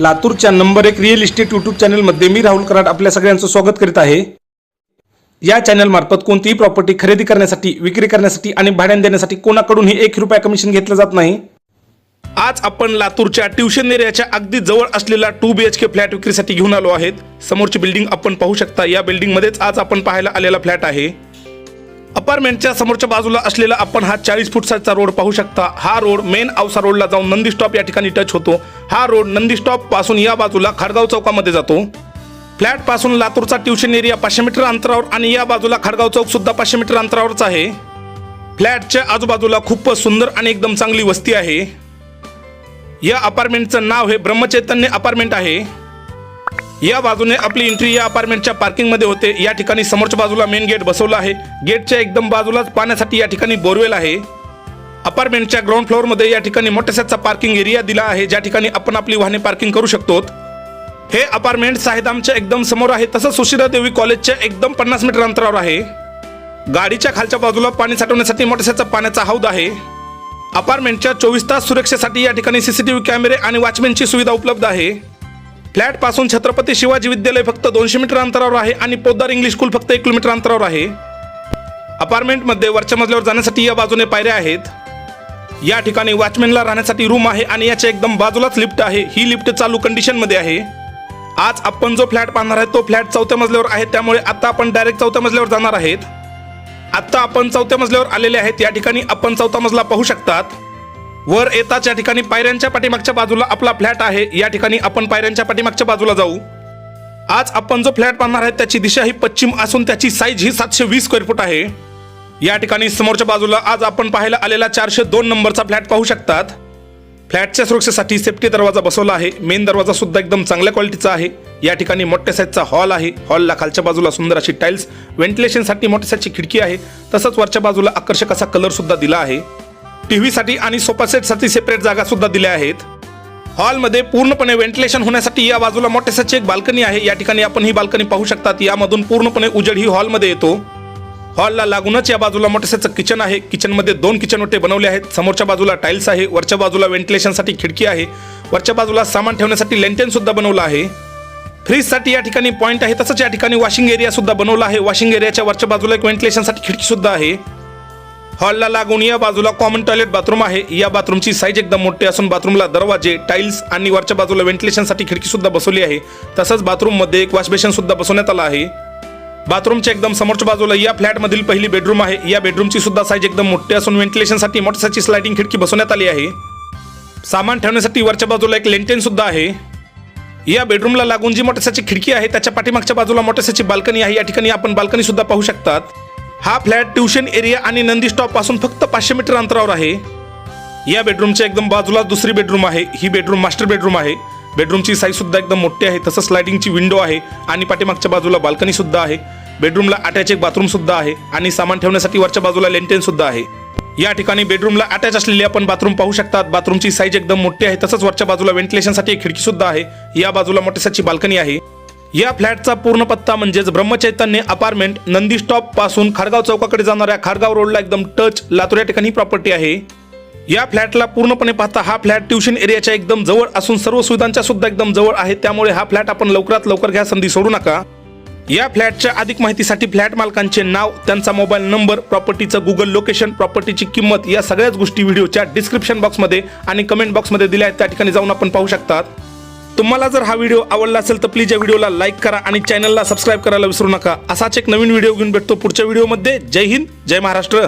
लातूरच्या नंबर एक real estate YouTube चॅनलमध्ये मी राहुल कराड आपल्या सगळ्यांचं स्वागत करीत आहे. या चॅनलमार्फत कोणतीही प्रॉपर्टी खरेदी करण्यासाठी विक्री करण्यासाठी आणि भाड्याने देण्यासाठी कोणाकडूनही एक रुपया कमिशन घेतलं जात नाही. आज आपण लातूरच्या ट्युशन एरियाच्या अगदी जवळ असलेला two B H K flat विक्रीसाठी घेऊन आलो आहेत. समोरची बिल्डिंग आपण पाहू शकता. या बिल्डिंगमध्येच आज आपण पाहायला आलेला फ्लॅट आहे. अपार्टमेंटच्या समोरच्या बाजूला असलेला आपण हा चाळीस फूटचा रोड पाहू शकता. हा रोड मेन औसा रोडला जाऊन नंदी स्टॉप या ठिकाणी टच होतो. हा रोड नंदी स्टॉपपासून या बाजूला खडगाव चौकामध्ये जातो. फ्लॅटपासून लातूरचा ट्युशन एरिया पाचशे मीटर अंतरावर आणि या बाजूला खडगाव चौक सुद्धा पाचशे मीटर अंतरावरच आहे. फ्लॅटच्या आजूबाजूला खूपच सुंदर आणि एकदम चांगली वस्ती आहे. या अपार्टमेंटचं नाव हे ब्रह्मचैतन्य अपार्टमेंट आहे. या बाजूने आपली एंट्री या अपार्टमेंटच्या पार्किंगमध्ये होते. या ठिकाणी समोरच्या बाजूला मेन गेट बसवलं आहे. गेटच्या एकदम बाजूलाच पाण्यासाठी या ठिकाणी बोरवेल आहे. अपार्टमेंटच्या ग्राउंड फ्लोअरमध्ये या ठिकाणी मोठ्याचा पार्किंग एरिया दिला आहे. ज्या ठिकाणी आपण आपली वाहने पार्किंग करू शकतो हे अपार्टमेंट साहेदामच्या एकदम समोर आहे. तसंच सुशिरा देवी कॉलेजच्या एकदम पन्नास मीटर अंतरावर आहे. गाडीच्या खालच्या बाजूला पाणी साठवण्यासाठी मोठ्याचा पाण्याचा हौद आहे. अपार्टमेंटच्या चोवीस तास सुरक्षेसाठी या ठिकाणी सीसीटीव्ही कॅमेरे आणि वॉचमॅनची सुविधा उपलब्ध आहे. फ्लॅटपासून छत्रपती शिवाजी विद्यालय फक्त दोनशे मीटर अंतरावर आहे आणि पोद्दार इंग्लिश स्कूल फक्त एक किलोमीटर अंतरावर आहे. अपार्टमेंटमध्ये वरच्या मजल्यावर जाण्यासाठी या बाजूने पायऱ्या आहेत. या ठिकाणी वॉचमॅनला राहण्यासाठी रूम आहे आणि याच्या एकदम बाजूलाच लिफ्ट आहे. ही लिफ्ट चालू कंडिशनमध्ये आहे. आज आपण जो फ्लॅट पाहणार आहे तो फ्लॅट चौथ्या मजल्यावर आहे. त्यामुळे आता आपण डायरेक्ट चौथ्या मजल्यावर जाणार आहेत. आत्ता आपण चौथ्या मजल्यावर आलेले आहेत. या ठिकाणी आपण चौथा मजला पाहू शकतात. वर येताच या ठिकाणी पायऱ्यांच्या पाठीमागच्या बाजूला आपला फ्लॅट आहे. या ठिकाणी आपण पायऱ्यांच्या पाठीमागच्या बाजूला जाऊ. आज आपण जो फ्लॅट पाहणार आहे त्याची दिशा ही पश्चिम असून त्याची साईज ही सातशे वीस स्क्वेअर फूट आहे. या ठिकाणी समोरच्या बाजूला आज आपण पाहायला आलेला चारशे दोन नंबरचा फ्लॅट पाहू शकतात. फ्लॅटच्या सुरक्षेसाठी सेफ्टी दरवाजा बसवला आहे. मेन दरवाजा सुद्धा एकदम चांगल्या क्वालिटीचा आहे. या ठिकाणी मोठ्या साईजचा हॉल आहे. हॉलला खालच्या बाजूला सुंदर अशी टाईल्स व्हेंटिलेशनसाठी मोठ्या साईजची खिडकी आहे. तसंच वरच्या बाजूला आकर्षक असा कलर सुद्धा दिला आहे. टीव्हीसाठी आणि सोफासेटसाठी सेपरेट जागा सुद्धा दिल्या आहेत. हॉलमध्ये पूर्णपणे व्हेंटिलेशन होण्यासाठी या बाजूला मोठ्यासाची एक बाल्कनी आहे. या ठिकाणी आपण ही बाल्कनी पाहू शकतात. यामधून पूर्णपणे उजेड ही हॉलमध्ये येतो. हॉलला लागूनच या बाजूला मोठ्याचं किचन आहे. किचनमध्ये दोन किचन ओटे बनवले आहेत. समोरच्या बाजूला टाईल्स आहे. वरच्या बाजूला व्हेंटिलेशनसाठी खिडकी आहे. वरच्या बाजूला सामान ठेवण्यासाठी लेंटेन सुद्धा बनवलं आहे. फ्रीजसाठी या ठिकाणी पॉईंट आहे. तसंच या ठिकाणी वॉशिंग एरिया सुद्धा बनवला आहे. वॉशिंग एरियाच्या वरच्या बाजूला एक व्हेंटिलेशनसाठी खिडकी सुद्धा आहे. हॉलला लागून या बाजूला कॉमन टॉयलेट बाथरूम आहे. या बाथरूमची साईज एकदम मोठी असून बाथरूमला दरवाजे टाईल्स आणि वरच्या बाजूला व्हेंटिलेशनसाठी खिडकी सुद्धा बसवली आहे. तसंच बाथरूममध्ये एक वॉशबेशन सुद्धा बसवण्यात आला आहे. बाथरूमच्या एकदम समोरच्या बाजूला या फ्लॅटमधील पहिली बेडरूम आहे. या बेडरूमची सुद्धा साईज एकदम मोठी असून व्हेंटिलेशनसाठी मोठ्याची स्लायडिंग खिडकी बसवण्यात आली आहे. सामान ठेवण्यासाठी वरच्या बाजूला एक लेंटेन सुद्धा आहे. या बेडरूमला लागून जी मोठ्याची खिडकी आहे त्याच्या पाठीमागच्या बाजूला मोठ्याची बाल्कनी आहे. या ठिकाणी आपण बाल्कनी सुद्धा पाहू शकतात. हा फ्लॅट ट्युशन एरिया आणि नंदी स्टॉपपासून फक्त पाचशे मीटर अंतरावर आहे. या बेडरूमच्या एकदम बाजूला दुसरी बेडरूम आहे. ही बेडरूम मास्टर बेडरूम आहे. बेडरूमची साईज सुद्धा एकदम मोठी आहे. तसंच स्लायडिंगची विंडो आहे आणि पाठीमागच्या बाजूला बाल्कनी सुद्धा आहे. बेडरूमला अटॅच एक बाथरूम सुद्धा आहे आणि सामान ठेवण्यासाठी वरच्या बाजूला लेंटेन सुद्धा आहे. या ठिकाणी बेडरूमला अटॅच असलेली आपण बाथरूम पाहू शकतात. बाथरूमची साईज एकदम मोठी आहे. तसंच वरच्या बाजूला व्हेंटिलेशनसाठी एक खिडकी सुद्धा आहे. या बाजूला मोठ्यासाठी बाल्कनी आहे. या फ्लॅटचा पूर्ण पत्ता म्हणजेच ब्रह्मचैतन्य अपार्टमेंट नंदी स्टॉपपासून खारगाव चौकाकडे जाणाऱ्या खारगाव रोडला एकदम टच लातूर या ठिकाणी प्रॉपर्टी आहे. या फ्लॅटला पूर्णपणे पाहता हा फ्लॅट ट्युशन एरियाच्या एकदम जवळ असून सर्व सुविधांच्या सुद्धा एकदम जवळ आहे. त्यामुळे हा फ्लॅट आपण लवकरात लवकर घ्या संधी सोडू नका. या फ्लॅटच्या अधिक माहितीसाठी फ्लॅट मालकांचे नाव त्यांचा मोबाईल नंबर प्रॉपर्टीचं गुगल लोकेशन प्रॉपर्टीची किंमत या सगळ्याच गोष्टी व्हिडिओच्या डिस्क्रिप्शन बॉक्समध्ये आणि कमेंट बॉक्समध्ये दिल्या आहेत. त्या ठिकाणी जाऊन आपण पाहू शकतात. तुम्हाला जर हा व्हिडिओ आवडला असेल तर प्लीज या व्हिडिओला लाईक करा आणि चॅनलला सबस्क्राईब करायला विसरू नका. असाच एक नवीन व्हिडिओ घेऊन भेटतो पुढच्या व्हिडिओमध्ये जय हिंद जय महाराष्ट्र.